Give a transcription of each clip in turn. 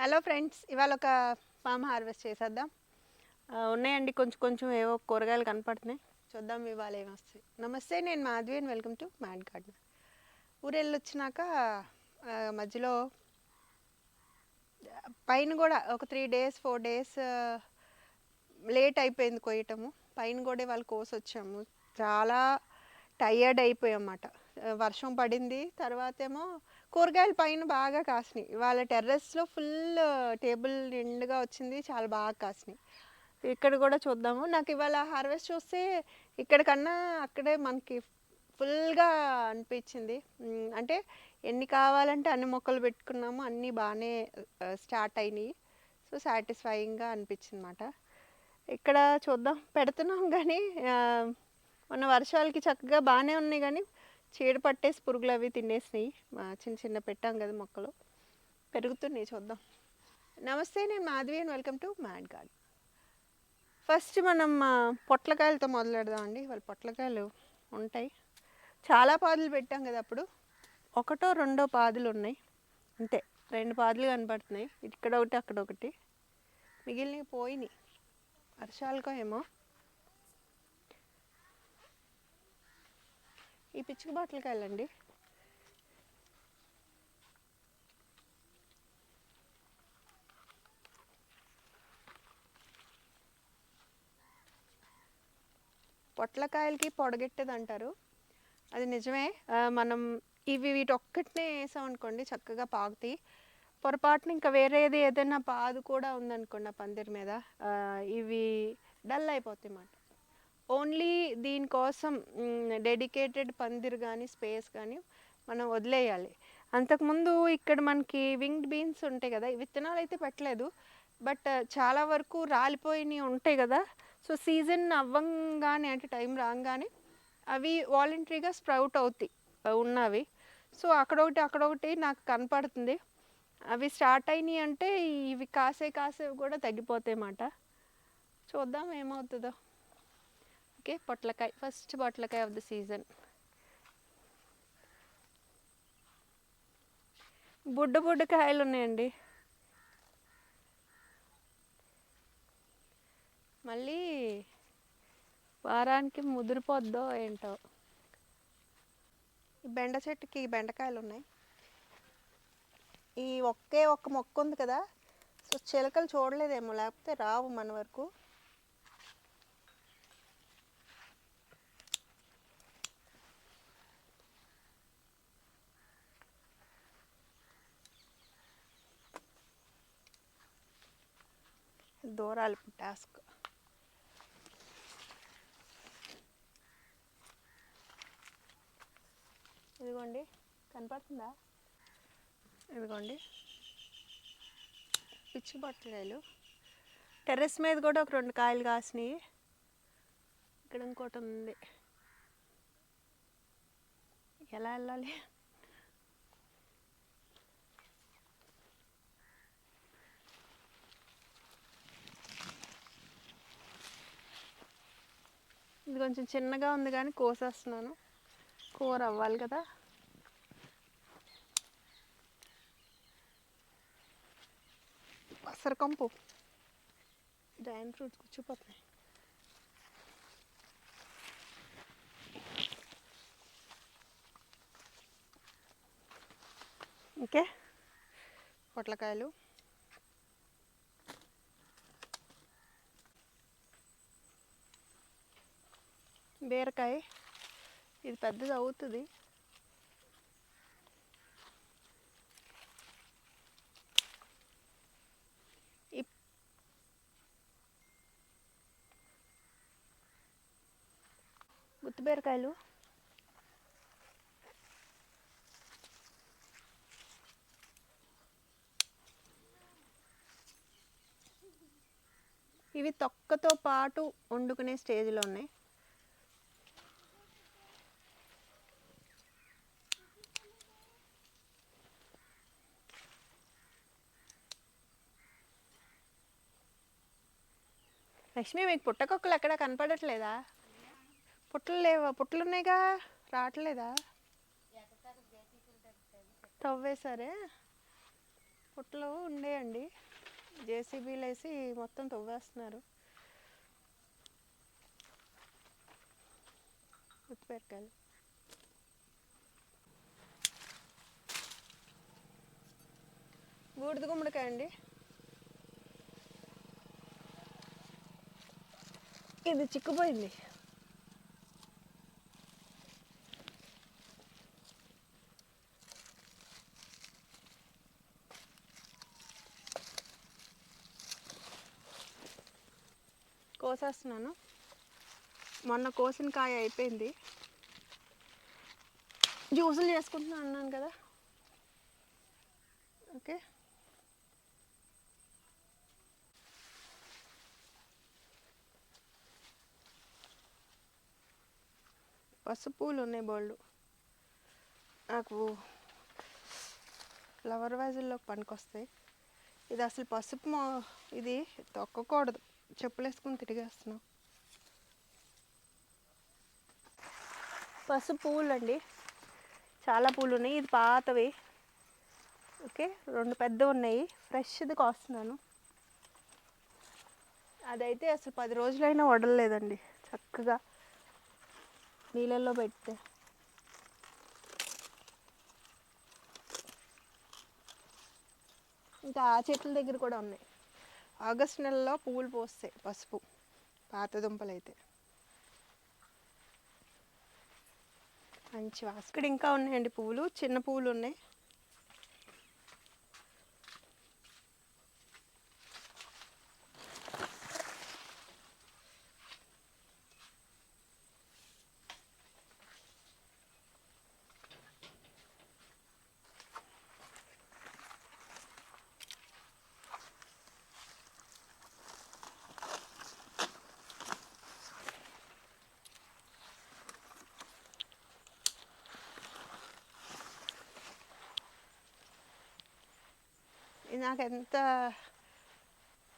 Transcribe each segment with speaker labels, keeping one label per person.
Speaker 1: Hello friends ఇవాళ ఒక form harvest చేసేద్దాం. ఉన్నాయండి కొంచెం కొంచెం ఏవో కూరగాయలు కనపడుతున్నాయి. చూద్దాం ఇవాళ ఏమొస్తాయి నమస్తే నేను Madhavi and welcome to mad garden ఊరు వచ్చినాక మధ్యలో పైన కూడా ఒక three days four days late అయిపోయింది కొయ్యటము. పైన కూడా వాళ్ళు కోసి వచ్చాము చాలా టయర్డ్ అయిపోయామన్నమాట వర్షం పడింది. తర్వాత ఏమో కూరగాయలు పైన బాగా కాసినాయి. వాళ్ళ టెర్రస్లో ఫుల్ టేబుల్ నిండుగా వచ్చింది. చాలా బాగా కాసినాయి. ఇక్కడ కూడా చూద్దాము. నాకు ఇవాళ హార్వెస్ట్ చూస్తే ఇక్కడికన్నా అక్కడే మనకి ఫుల్గా అనిపించింది. అంటే ఎన్ని కావాలంటే అన్ని మొక్కలు పెట్టుకున్నాము. అన్నీ బాగానే స్టార్ట్ అయినాయి. సో సాటిస్ఫైయింగ్గా అనిపించింది అనమాట ఇక్కడ చూద్దాం. పెడుతున్నాం కానీ మొన్న వర్షాలకి చక్కగా బాగానే ఉన్నాయి కానీ చీడ పట్టేసి పురుగులు అవి తినేసినాయి. మా చిన్న చిన్న పెట్టాం కదా మొక్కలు. పెరుగుతున్నాయి చూద్దాం. నమస్తే నేను Madhavi and welcome to mad garden first మనం పొట్లకాయలతో మొదలెడదామండి. వాళ్ళ పొట్లకాయలు ఉంటాయి. చాలా పాదులు పెట్టాం కదా అప్పుడు. ఒకటో రెండో పాదులు ఉన్నాయి. అంతే రెండు పాదులు కనపడుతున్నాయి. ఇక్కడ ఒకటి అక్కడ ఒకటి. మిగిలినవి పోయినాయి. వర్షాలకో ఏమో. ఈ పిచ్చుక బాటిల్కాయలండి. పొట్లకాయలకి పొడగెట్టేది అంటారు అది నిజమే. మనం ఇవి వీటి ఒక్కటినే వేసామనుకోండి చక్కగా పాకుతాయి పొరపాటున ఇంకా వేరేది ఏదైనా పాదు కూడా ఉందనుకోండి ఆ పందిరి మీద. ఇవి డల్ అయిపోతాయి అన్నమాట. ఓన్లీ దీనికోసం డెడికేటెడ్ పందిర్ కానీ స్పేస్ కానీ మనం వదిలేయాలి. అంతకుముందు ఇక్కడ మనకి వింగ్డ్ బీన్స్ ఉంటాయి కదా విత్తనాలు అయితే పెట్టలేదు. బట్ చాలా వరకు రాలిపోయినవి ఉంటాయి కదా. సో సీజన్ అవ్వంగానే అంటే టైం రాగానే అవి వాలంటరీగా స్ప్రౌట్ అవుతాయి ఉన్నవి. సో అక్కడొకటి అక్కడొకటి నాకు కనపడుతుంది. అవి స్టార్ట్ అయినాయి అంటే ఇవి కాసే కాసేవి కూడా తగ్గిపోతాయి అన్నమాట చూద్దాం ఏమవుతుందో. ఓకే పొట్లకాయ ఫస్ట్ పొట్లకాయ ఆఫ్ ద సీజన్ బుడ్డ బుడ్డ కాయలు ఉన్నాయండి. మళ్ళీ వారానికి ముదిరిపోద్దో ఏంటో. ఈ బెండ చెట్టుకి బెండకాయలు ఉన్నాయి. ఈ ఒకే ఒక్క మొక్క ఉంది కదా సో చిలకలు చూడలేదేమో లేకపోతే రావు మన వరకు. దూరాలు టాస్క్ ఇదిగోండి కనపడుతుందా? ఇదిగోండి. పిచ్చి బట్టకాయలు టెర్రస్ మీద కూడా ఒక రెండు కాయలు కాసినాయి. ఇక్కడ ఇంకోటి ఉంది. ఎలా వెళ్ళాలి? ఇది కొంచెం చిన్నగా ఉంది కానీ కోసేస్తున్నాను. కూర అవ్వాలి కదా. పసరకంపు డ్రాగన్ ఫ్రూట్స్ కూర్చోపోతున్నాయి ఓకే పొట్లకాయలు. బీరకాయ. ఇది పెద్దది అవుతుంది. గుత్తిబీరకాయలు గుత్తి బీరకాయలు ఇవి తొక్కతో పాటు వండుకునే స్టేజ్లో ఉన్నాయి. లక్ష్మి మీకు పుట్టకొక్కలు ఎక్కడ కనపడట్లేదా? పుట్టలు లేవా? పుట్టలు ఉన్నాయిగా రావట్లేదా? తవ్వేసరే పుట్టలు ఉండేయండి. జేసీబీలు వేసి మొత్తం తవ్వేస్తున్నారు. ఉత్తిపెరకాయలు బూడిద గుమ్మడికాయ అండి ఇది చిక్కుపోయింది. కోసేస్తున్నాను. మొన్న కోసిన కాయ అయిపోయింది. జ్యూసులు చేసుకుంటున్నాను అన్నాను కదా. ఓకే. పసుపు పూలు ఉన్నాయి బోల్డ్. నాకు ఫ్లవర్ పనికి పనికొస్తాయి. ఇది అసలు పసుపు మా ఇది తొక్కకూడదు. చెప్పులు వేసుకుని తిరిగేస్తున్నాం. పసుపు పూలు అండి చాలా పూలు ఉన్నాయి. ఇది పాతవి. ఓకే రెండు పెద్ద ఉన్నాయి. ఫ్రెష్ది కాస్తున్నాను. అదైతే అసలు పది రోజులైనా వడలేదండి. చక్కగా. నీళ్ళల్లో పెడితే. ఇంకా ఆ చెట్ల దగ్గర కూడా ఉన్నాయి. ఆగస్ట్ నెలలో పువ్వులు పోస్తాయి పసుపు పాత దుంపలు అయితే మంచి వాసుకుడు ఇక్కడ ఇంకా ఉన్నాయండి పువ్వులు చిన్న పువ్వులు ఉన్నాయి. నాకు ఎంత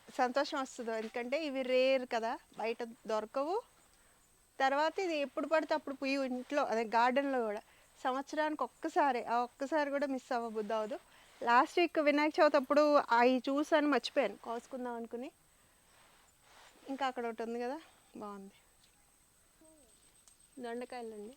Speaker 1: సంతోషం వస్తుందో. ఎందుకంటే ఇవి రేర్ కదా బయట దొరకవు. తర్వాత ఇది ఎప్పుడు పడితే అప్పుడు పుయ్యి ఇంట్లో అదే గార్డెన్లో కూడా. సంవత్సరానికి ఒక్కసారి ఆ ఒక్కసారి కూడా మిస్ అవ్వబుద్ది అవ్వదు. లాస్ట్ వీక్ వినాయక చవితి అప్పుడు అవి చూసాను మర్చిపోయాను. కోసుకుందాం అనుకుని. ఇంకా అక్కడ ఒకటి ఉంది కదా బాగుంది. దొండకాయలండి.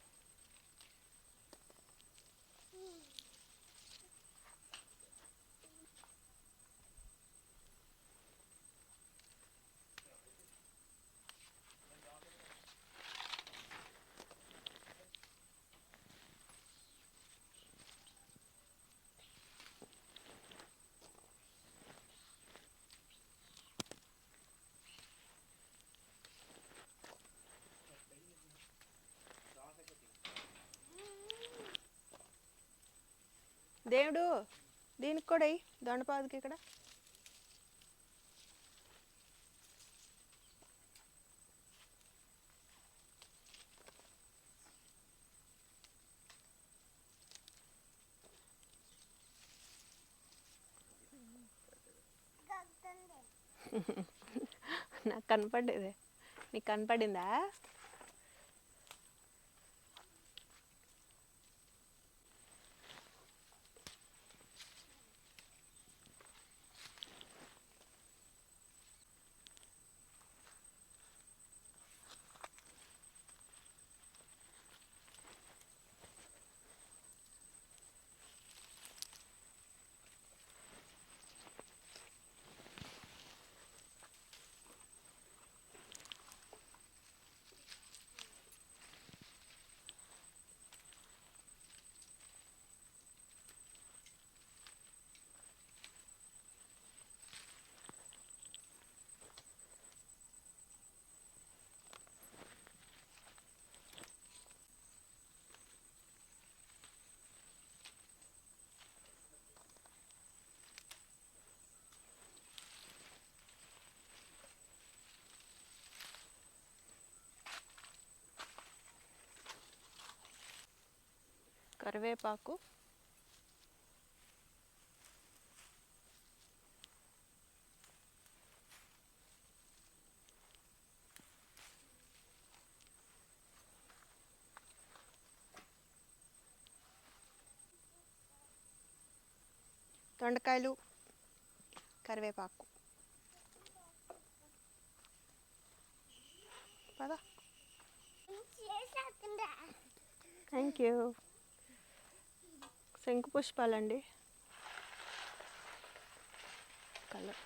Speaker 1: దేవుడు దీనికి కూడా అయ్యి దొండపాదుకి ఇక్కడ. నాకు కనపడేదే నీకు కనపడిందా? కరివేపాకు. దొండకాయలు కరివేపాకు. పదా. థ్యాంక్ యూ శంకు పుష్పాలండి కలర్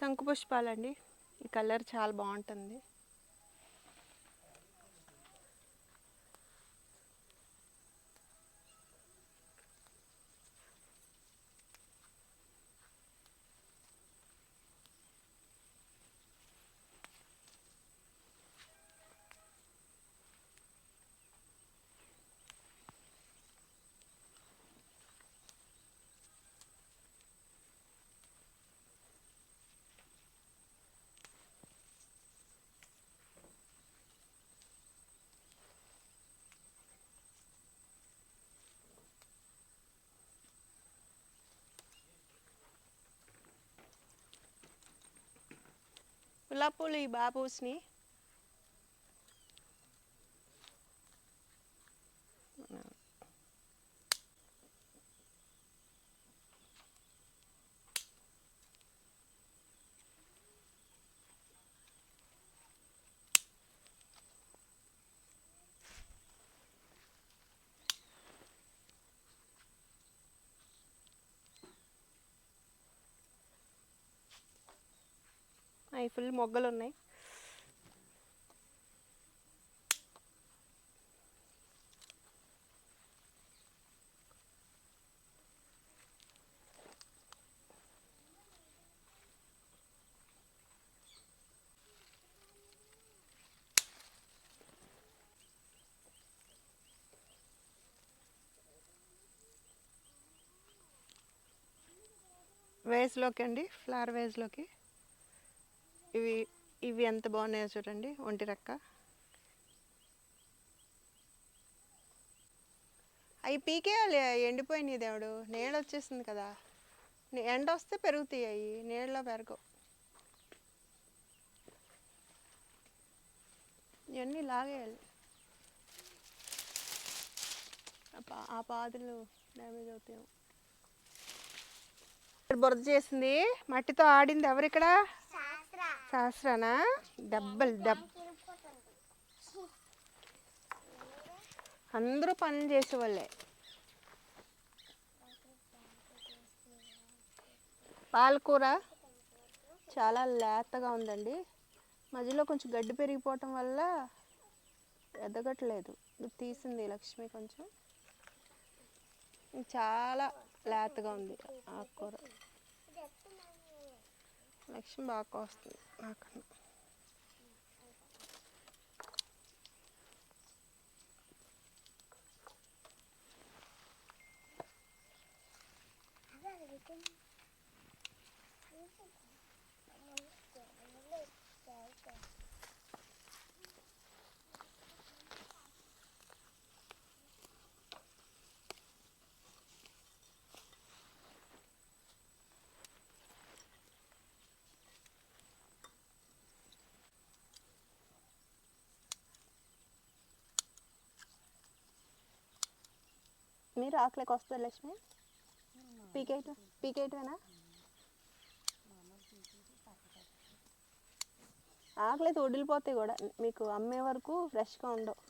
Speaker 1: శంకు పుష్పాలండి ఈ కలర్ చాలా బాగుంటుంది. గులాబీ పూలు అవి ఫుల్ మొగ్గలు ఉన్నాయి. వేస్లోకి అండి. ఫ్లవర్ వేస్లోకి ఇవి ఇవి ఎంత బాగున్నాయో చూడండి ఒంటి రెక్క. అవి పీకేయాలి ఎండిపోయినాయి దేవుడు. నీళ్ళు వచ్చేసింది కదా. ఎండ వస్తే పెరుగుతాయి అవి నీళ్ళలో పెరగవు. ఇవన్నీ లాగేయాలి. ఆ పాదులు డ్యామేజ్ అవుతాయి బురద చేసింది మట్టితో ఆడింది ఎవరిక్కడ సహస్రానా? డబ్బల్ డబ్ అందరూ పనులు చేసేవాళ్ళే. పాలకూర చాలా లేతగా ఉందండి. మధ్యలో కొంచెం గడ్డి పెరిగిపోవటం వల్ల ఎదగట్లేదు. తీసింది లక్ష్మి కొంచెం. చాలా లేతగా ఉంది ఆకుకూర. లక్ష్మి బాగా కోస్తుంది నాకన్నా మీరు ఆకలికి వస్తుంది లక్ష్మి? పీకేట్ పీకేట్వేనా ఆకలి అయితే కూడా. మీకు అమ్మే వరకు ఫ్రెష్గా ఉండవు.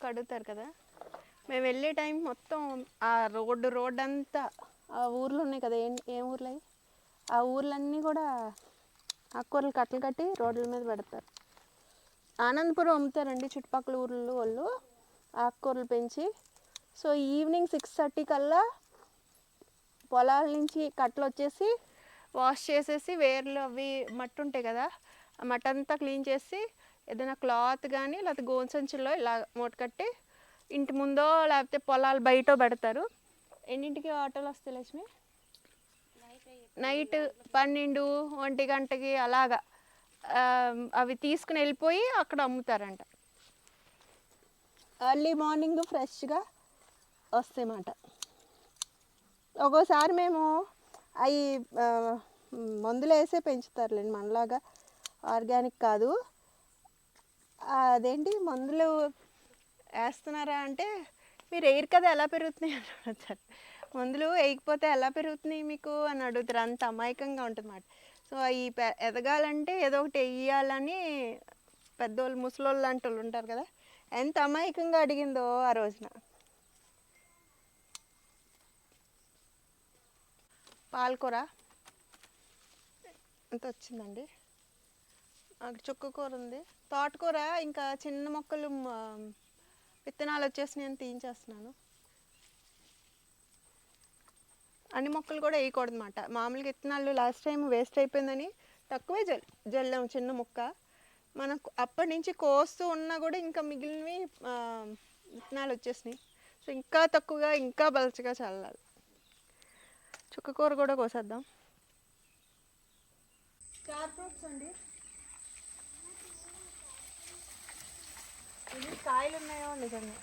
Speaker 1: కడుగుతారు కదా? మేము వెళ్ళే టైం మొత్తం ఆ రోడ్డు రోడ్ అంతా ఆ ఊర్లు ఉన్నాయి కదా ఏం ఏం ఊర్లు ఆ ఊర్లన్నీ కూడా ఆకుకూరలు కట్టలు కట్టి రోడ్ల మీద పెడతారు. ఆనందపురం అమ్ముతారండి చుట్టుపక్కల ఊర్లో వాళ్ళు ఆకుకూరలు పెంచి. సో ఈవినింగ్ సిక్స్ థర్టీ కల్లా పొలాల నుంచి కట్టలు వచ్చేసి వాష్ చేసేసి వేర్లు అవి మట్టి ఉంటాయి కదా ఆ మట్టంతా అంతా క్లీన్ చేసి ఏదైనా క్లాత్ కానీ లేకపోతే గోన్ సంచుల్లో ఇలా మూట కట్టి ఇంటి ముందో లేకపోతే పొలాలు బయట పెడతారు. ఎన్నింటికి ఆటోలు వస్తాయి లక్ష్మి? నైట్ పన్నెండు ఒంటి గంటకి అలాగా. అవి తీసుకుని వెళ్ళిపోయి అక్కడ అమ్ముతారంట. ఎర్లీ మార్నింగ్ ఫ్రెష్గా వస్తాయన్నమాట. ఒక్కోసారి మేము అవి మందులు వేసే పెంచుతారులేండి మనలాగా ఆర్గానిక్ కాదు. అదేంటి? మందులు వేస్తున్నారా అంటే మీరు ఎయిర్ కదా ఎలా పెరుగుతున్నాయి? అని అడుగుతారు. మందులు వేయకపోతే ఎలా పెరుగుతున్నాయి మీకు? అని అడుగుతారు. అంత అమాయకంగా ఉంటుంది సో ఈ పె- ఎదగాలంటే ఏదో ఒకటి వేయాలని పెద్దోళ్ళు ముసలోళ్ళు లాంటి వాళ్ళు ఉంటారు కదా ఎంత అమాయకంగా అడిగిందో ఆ రోజున. పాలకూర. ఎంత వచ్చిందండి? అక్కడ చుక్క ఉంది. తోటకూర ఇంకా చిన్న మొక్కలు విత్తనాలు వచ్చేసినాయి అని తీయించేస్తున్నాను అన్ని మొక్కలు కూడా వేయకూడదు అనమాట మామూలుగా విత్తనాలు లాస్ట్ టైం వేస్ట్ అయిపోయిందని తక్కువే జల్ జల్లాం చిన్న ముక్క. మనకు అప్పటి నుంచి కోస్తూ ఉన్నా కూడా ఇంకా మిగిలినవి విత్తనాలు వచ్చేసినాయి. సో ఇంకా తక్కువగా ఇంకా బలచగా చల్లాలి. చుక్కకూర కూడా కోసేద్దాం. స్టార్ ఫ్రూట్స్ అండి. ఇది కాయలు ఉన్నాయో నిజంగా.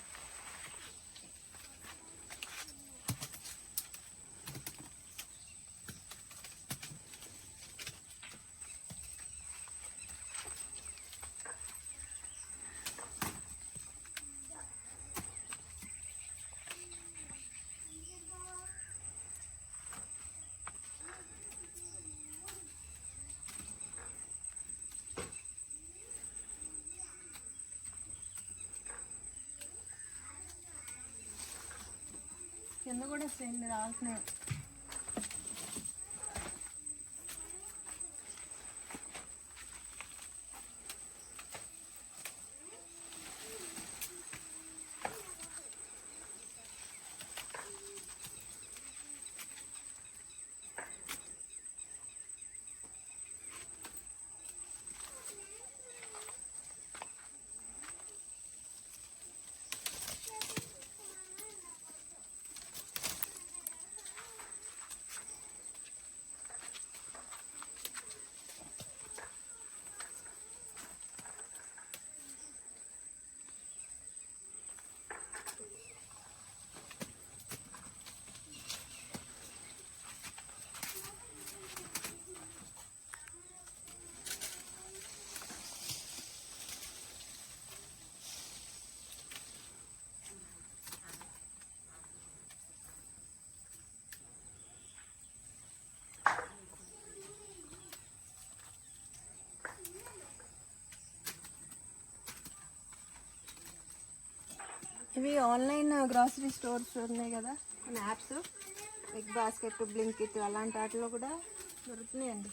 Speaker 1: కింద కూడా సేమ్ రాలుతున్నాయి ఇవి ఆన్లైన్ గ్రాసరీ స్టోర్స్ ఉన్నాయి కదా మన యాప్స్. బిగ్ బాస్కెట్ బ్లింకిట్ అలాంటి వాటిలో కూడా దొరుకుతున్నాయండి.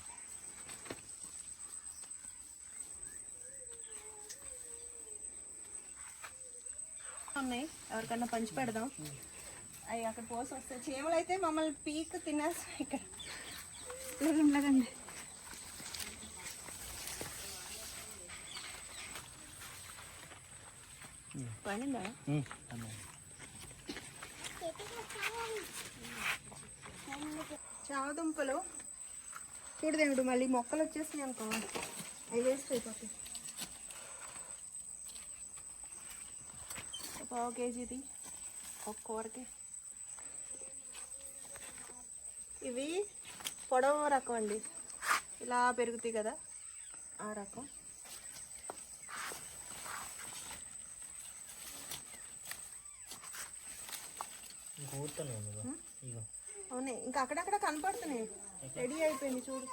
Speaker 1: ఉన్నాయి. ఎవరికన్నా పంచి పెడదాం. అవి అక్కడ పోసి వస్తాయి. చీమలు అయితే మమ్మల్ని పీక్ తినేస్తాయి ఇక్కడ. లేదండి పడిందా? చామదుంపలు చూడదేమిడు మళ్ళీ మొక్కలు వచ్చేసినాయి అనుకో. అవి వేస్ట్ అయిపోతాయి. ఒక పావు కేజీది ఒక కూరకి. ఇవి పొడవు రకం అండి. ఇలా పెరుగుతాయి కదా. ఆ రకం. అవునే ఇంకా అక్కడక్కడ కనపడుతున్నాయి. రెడీ అయిపోయింది చూడు.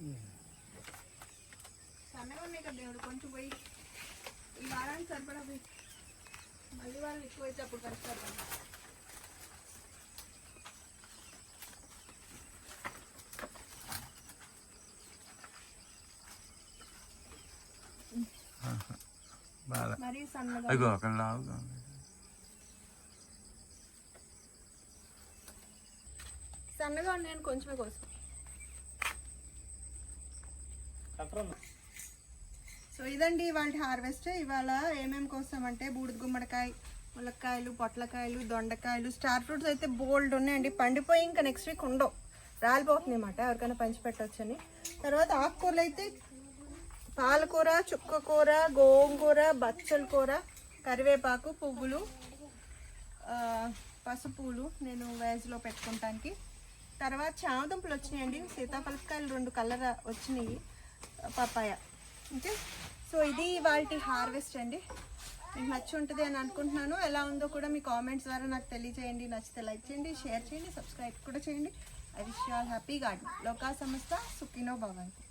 Speaker 1: Yeah. సన్నగా ఉన్నాయి కదా దేవుడు కొంచెం పోయి ఈ వారానికి సరిపడా పోయి. మళ్ళీ వారం ఎక్కువ అయితే అప్పుడు కలుస్తారు మరీ సన్నగా
Speaker 2: అక్కడ లావుగా.
Speaker 1: సన్నగా ఉన్నాయని కొంచెమే కోసం సో ఇదండి ఇవాళ హార్వెస్ట్. ఇవాళ ఏమేమి కోసామంటే బూడిద గుమ్మడికాయ ములక్కాయలు పొట్లకాయలు దొండకాయలు స్టార్ ఫ్రూట్స్ అయితే బోల్డ్ ఉన్నాయండి. పండిపోయి ఇంకా నెక్స్ట్ వీక్ ఉండవు. రాలిపోతుంది అనమాట ఎవరికైనా పంచిపెట్టవచ్చని తర్వాత ఆకుకూరలు అయితే పాలకూర చుక్కకూర గోంగూర బచ్చల కూర కరివేపాకు పువ్వులు పసుపులు నేను వేజ్లో పెట్టుకుంటానికి. తర్వాత చామదుంపలు వచ్చినాయండి. సీతాఫలకాయలు రెండు కలర్ వచ్చినాయి. పప్పాయ. ఓకే? సో ఇది వాళ్ళ హార్వెస్ట్ అండి. మీకు నచ్చి ఉంటుంది అని అనుకుంటున్నాను. ఎలా ఉందో కూడా మీ కామెంట్స్ ద్వారా నాకు తెలియజేయండి. నచ్చితే లైక్ చేయండి షేర్ చేయండి సబ్స్క్రైబ్ కూడా చేయండి. I wish you all happy garden లోకా సంస్థ సుఖినో భవంతి.